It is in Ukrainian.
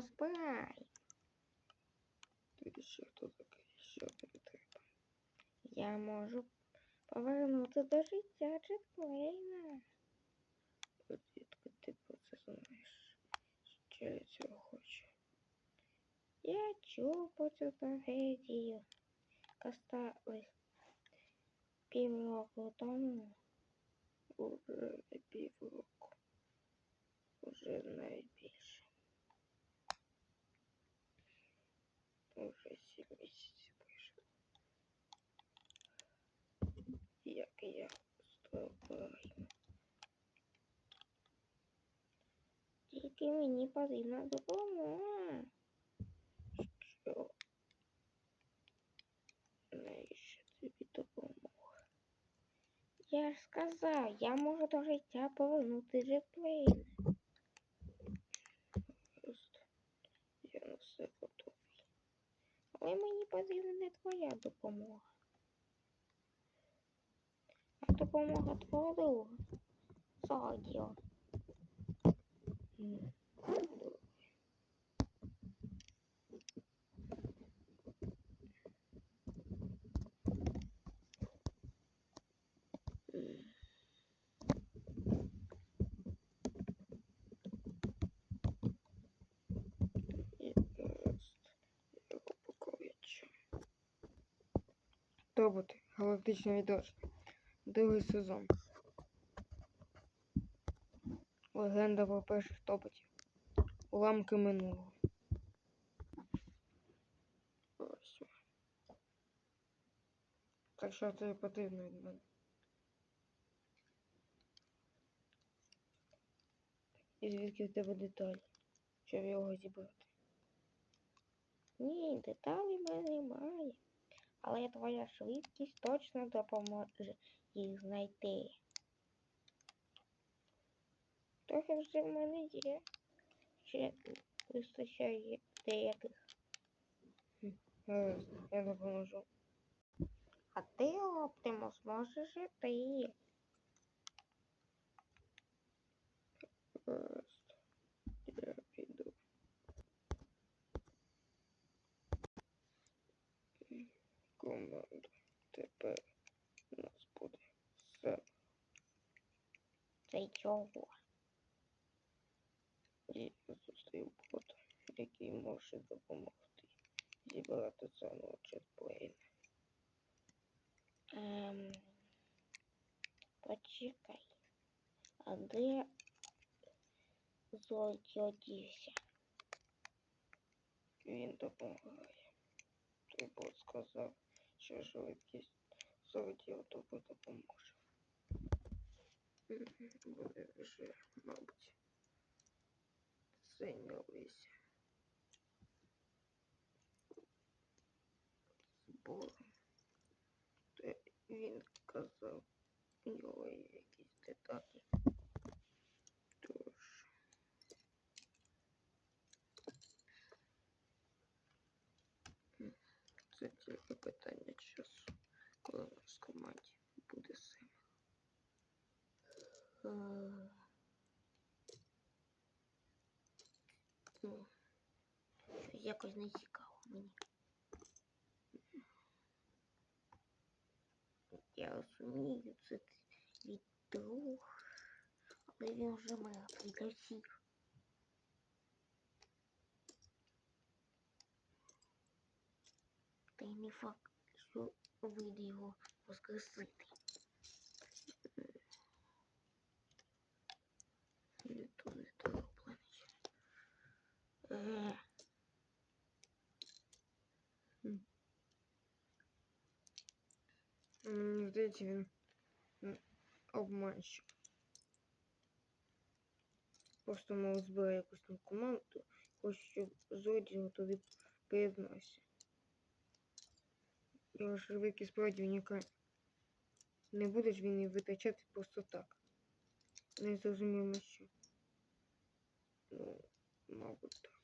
збирай. Ти ще хто такий? Що тобі треба? Я можу повернути до життя Джетплейна. Звідки ти про це знаєш? Що я цього хочу? Я чув про цю трагедію. яка сталась півроку тому. Уже не півроку. Уже навіть Як я з тобою. Тільки мені потрібна допомога. Що? Навіщо тобі допомога? Я ж сказав, я можу до життя повернути Джетплейна. Просто я на все готовий. Але мені потрібна не твоя допомога. А допомога твого друга. Согдіо. Тоботи. Галактичний відродження. Другий сезон. Легенда про перших тоботів. Уламки минулого. Ось. Так що тобі потрібно від мене? І звідки в тебе деталі? Щоб його зібрати? Ні, деталі в мене немає. Але твоя швидкість точно допоможе їх знайти. Трохи вже в мене є. Ще вистачає деяких. Я допоможу. А ти, Оптимус, можеш і ти. Гаразд. Я піду. Команда. Тепер у нас буде все. Це чого? І зустрів бот, який може допомогти зібрати заново четплейн. Ем... Почекай. А де Зойки одівся? Він допомагає. Той бот сказав, що швидкість золотів тобі допоможе. Буде вже, мабуть, зайнялися. Збором. Він казав, у нього є якісь деталі. Тож. Це тільки питання часу, коли у нас в команді Ну, якось не цікаво мені. Я розумію, це твій друг, але він вже мертвий для. Та й не факт, що вийде його воскресити. То, не планеті. Е, Мені він обманщик. Просто мав збирає якусь там команду, хоче, щоб Зодіо туди приєднався. Його швидкість справді унікальна. Не буде ж він її витрачати просто так. Не зрозуміло що. Ну, мабуть, так.